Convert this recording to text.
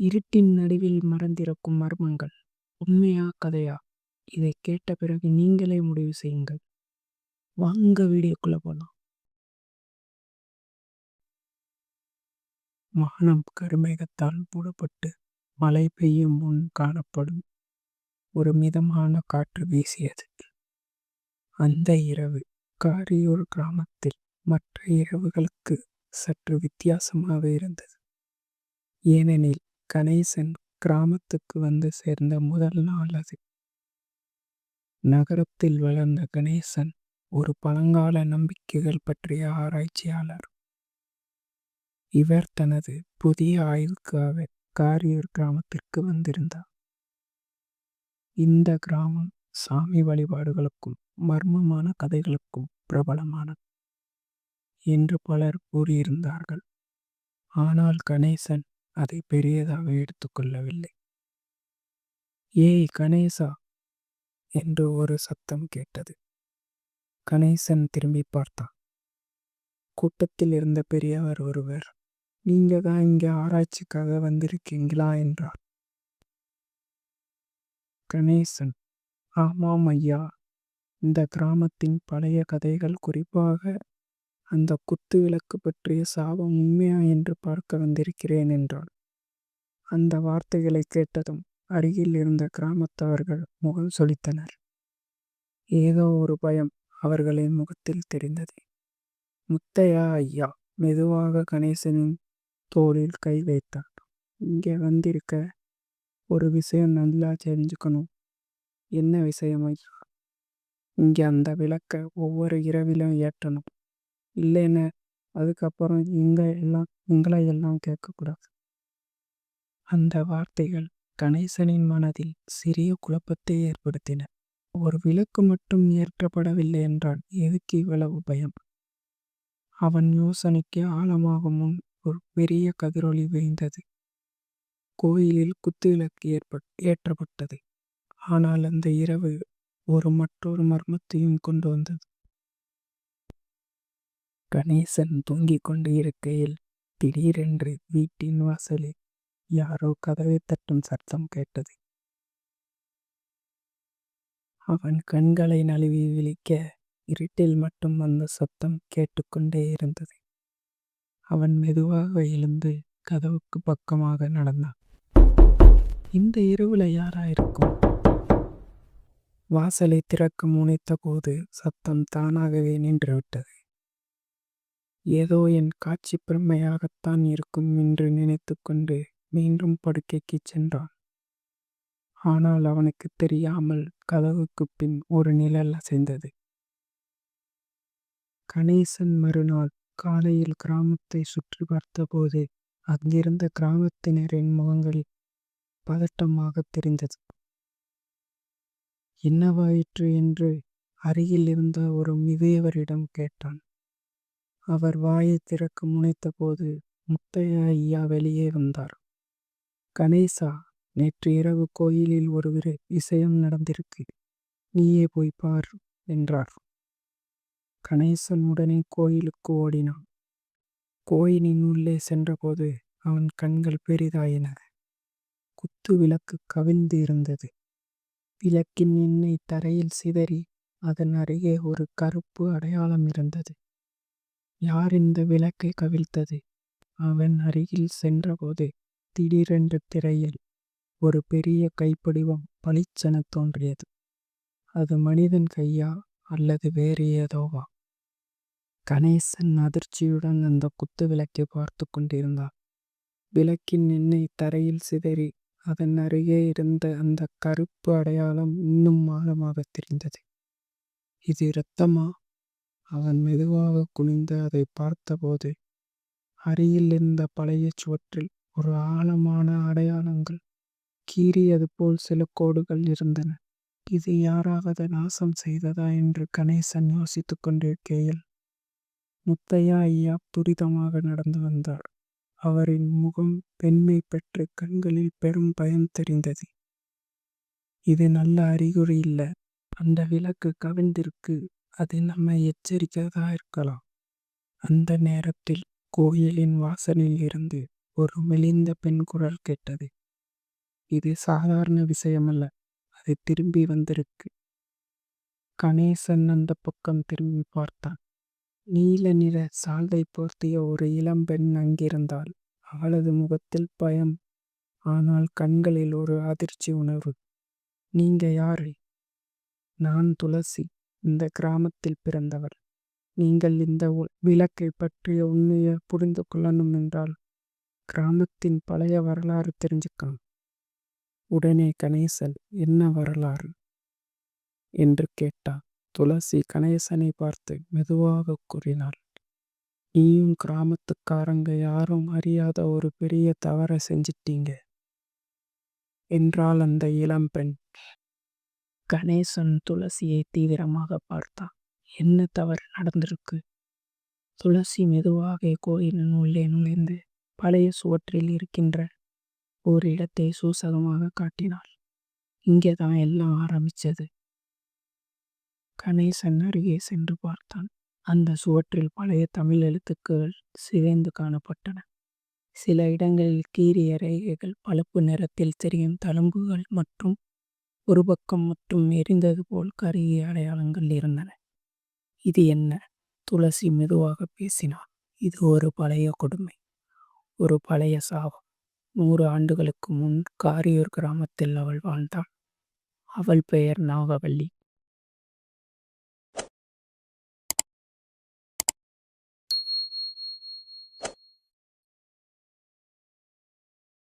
இருட்டின் நடுவில் மறந்திருக்கும் மர்மங்கள். உண்மையா கதையா இதை கேட்ட பிறகு நீங்களே முடிவு செய்யுங்கள். வாங்க வீடியோக்குள்ள போலாம். வானம் கருமேகத்தால் மூடப்பட்டு மழை பெய்யும் முன் காணப்படும். ஒரு மிதமான காற்று வீசியது. அந்த இரவு காரியூர் கிராமத்தில் மற்ற இரவுகளுக்கு சற்று வித்தியாசமாக இருந்தது. ஏனெனில் கணேசன் கிராமத்துக்கு வந்து சேர்ந்த முதல் நாள் அது. நகரத்தில் வளர்ந்த கணேசன் ஒரு பழங்கால நம்பிக்கைகள் பற்றிய ஆராய்ச்சியாளர். இவர் தனது புதிய ஆய்வுக்காக காரியூர் கிராமத்திற்கு வந்திருந்தார். இந்த கிராமம் சாமி வழிபாடுகளுக்கும் மர்மமான கதைகளுக்கும் பிரபலமானது. என்று பலர் கூறியிருந்தார்கள். ஆனால் கணேசன் அதை பெரியதாக எடுத்துக்கொள்ளவில்லை. ஏய் கணேசா என்று ஒரு சத்தம் கேட்டது. கணேசன் திரும்பி பார்த்தான். கூட்டத்தில் இருந்த பெரியவர் ஒருவர் நீங்க தான் இங்க ஆராய்ச்சிக்காக வந்திருக்கீங்களா என்றார். கணேசன் ஆமாம் ஐயா இந்த கிராமத்தின் பழைய கதைகள் குறிப்பாக அந்த குத்து விளக்கு பற்றிய சாபம் உண்மையா என்று பார்க்க வந்திருக்கிறேன் என்றாள் அந்த வார்த்தைகளை கேட்டதும் அருகில் இருந்த கிராமத்தவர்கள் முகம் சொலித்தனர். ஏதோ ஒரு பயம் அவர்களின் முகத்தில் தெரிந்தது. முத்தையா ஐயா மெதுவாக கணேசனின் தோளில் கை வைத்தார். இங்கே வந்திருக்க ஒரு விஷயம் நல்லா தெரிஞ்சுக்கணும். என்ன விஷயம் ஐயா இங்கே அந்த விளக்க ஒவ்வொரு இரவிலும் ஏற்றணும். இல்லைன்னு அதுக்கப்புறம் இங்க எல்லாம் எங்களை எல்லாம் கேட்கக்கூடாது. அந்த வார்த்தைகள் கணேசனின் மனதில் சிறிய குழப்பத்தை ஏற்படுத்தின. ஒரு விளக்கு மட்டும் ஏற்றப்படவில்லை என்றால் எதுக்கு இவ்வளவு பயம்? அவன் யோசனைக்கு ஆழமாகும் முன் ஒரு பெரிய கதிரொளி விழுந்தது. கோயிலில் குத்துவிளக்கு ஏற்ப ஏற்றப்பட்டது. ஆனால் அந்த இரவு ஒரு மற்றொரு மர்மத்தையும் கொண்டு வந்தது. கணேசன் தூங்கிக் கொண்டு இருக்கையில் திடீரென்று வீட்டின் வாசலில் யாரோ கதவை தட்டும் சத்தம் கேட்டது. அவன் கண்களை நழுவி விழிக்க இருட்டில் மட்டும் அந்த சத்தம் கேட்டுக்கொண்டே இருந்தது. அவன் மெதுவாக எழுந்து கதவுக்கு பக்கமாக நடந்தான். இந்த இரவுல யாரா இருக்கும்? வாசலை திறக்க முனைத்த போது சத்தம் தானாகவே நின்றுவிட்டது. ஏதோ என் காட்சி பிரமையாகத்தான் இருக்கும் என்று நினைத்துக்கொண்டு மீண்டும் படுக்கைக்குச் சென்றான். ஆனால் அவனுக்குத் தெரியாமல் கதவுக்குப் பின் ஒரு நிழல் அசைந்தது. கணேசன் மறுநாள் காலையில் கிராமத்தை சுற்றி பார்த்தபோது அங்கிருந்த கிராமத்தினரின் முகங்களில் பதட்டமாகத் தெரிந்தது. என்னவாயிற்று என்று அருகில் இருந்த ஒரு முதியவரிடம் கேட்டான். அவர் வாயைத் திறக்க முனைத்தபோது முத்தையா ஐயா வெளியே வந்தார். கணேசா நேற்று இரவு கோயிலில் ஒரு விஷயம் நடந்திருக்கு. நீயே போய் பார் என்றார். கணேசன் உடனே கோயிலுக்கு ஓடினான். கோயிலின் உள்ளே சென்றபோது அவன் கண்கள் பெரிதாயின. குத்து விளக்கு கவிழ்ந்து இருந்தது. விளக்கின் எண்ணெய் தரையில் சிதறி அதன் அருகே ஒரு கருப்பு அடையாளம் இருந்தது. யார் இந்த விளக்கை கவிழ்த்தது? அவன் அருகில் சென்றபோது திடீரென்று திரையில் ஒரு பெரிய கைப்படிவம் பளிச்சென தோன்றியது. அது மனிதன் கையா அல்லது வேறு ஏதோவா? கணேசன் அதிர்ச்சியுடன் அந்த குத்து விளக்கை பார்த்து கொண்டிருந்தார். விளக்கின் எண்ணெய் தரையில் சிதறி அதன் அருகே இருந்த அந்த கருப்பு அடையாளம் இன்னும் ஆழமாக தெரிந்தது. இது இரத்தமா? அவன் மெதுவாக குனிந்து அதை பார்த்தபோது அருகில் இருந்த பழைய சுவற்றில் ஒரு ஆழமான அடையாளங்கள் கீறியது போல் சில கோடுகள் இருந்தன. இது யாராவது நாசம் செய்ததா என்று கணேசன் யோசித்துக் கொண்டிருக்கையில் முத்தையா ஐயா துரிதமாக நடந்து வந்தார். அவரின் முகம் பெண்மை பெற்று கண்களில் பெரும் பயம் தெரிந்தது. இது நல்ல அறிகுறி இல்ல. அந்த விளக்கு கவிழ்ந்திருக்கு. அது நம்மை எச்சரிக்கிறதா இருக்கலாம். அந்த நேரத்தில் கோயிலின் வாசலில் இருந்து ஒரு மெலிந்த பெண் குரல் கேட்டது. இது சாதாரண விஷயமல்ல அது திரும்பி வந்திருக்கு. கணேசன் அந்தப் பக்கம் திரும்பி பார்த்தான். நீல நிற சால்வை போர்த்திய ஒரு இளம்பெண் அங்கிருந்தாள். அவளது முகத்தில் பயம் ஆனால் கண்களில் ஒரு அதிர்ச்சி உணர்வு. நீங்க யாரு. நான் துளசி இந்த கிராமத்தில் பிறந்தவள். நீங்கள் இந்த விளக்கை பற்றிய உண்மையை புரிந்து கொள்ளணும் என்றால். கிராமத்தின் பழைய வரலாறு தெரிஞ்சுக்கலாம் உடனே கணேசன் என்ன வரலாறு. என்று கேட்டார் துளசி கணேசனை பார்த்து மெதுவாக கூறினாள். நீயும் கிராமத்துக்காரங்க யாரும் அறியாத ஒரு பெரிய தவற செஞ்சிட்டீங்க. என்றால் அந்த இளம்பெண். கணேசன் துளசியை தீவிரமாக பார்த்தான். என்ன தவறு நடந்திருக்கு. துளசி மெதுவாக கோயிலின் உள்ளே நுழைந்து. பழைய சுவற்றில் இருக்கின்ற ஒரு இடத்தை சூசகமாக காட்டினாள். இங்கேதான் எல்லாம் ஆரம்பிச்சது. கணேசன் அருகே சென்று பார்த்தான். அந்த சுவற்றில் பழைய தமிழ் எழுத்துக்கள் சிதைந்து காணப்பட்டன. சில இடங்களில் கீறிய ரேகைகள் பழுப்பு நிறத்தில் தெரியும் தழும்புகள் மற்றும். ஒரு பக்கம் மட்டும் எரிந்தது போல் கருகிய அடையாளங்கள் இருந்தன. இது என்ன. துளசி மெதுவாகப் பேசினாள். இது ஒரு பழைய கொடுமை. ஒரு பழைய சாபம். நூறு ஆண்டுகளுக்கு முன் காரியூர் கிராமத்தில் அவள் வாழ்ந்தாள். அவள் பெயர் நாகவல்லி.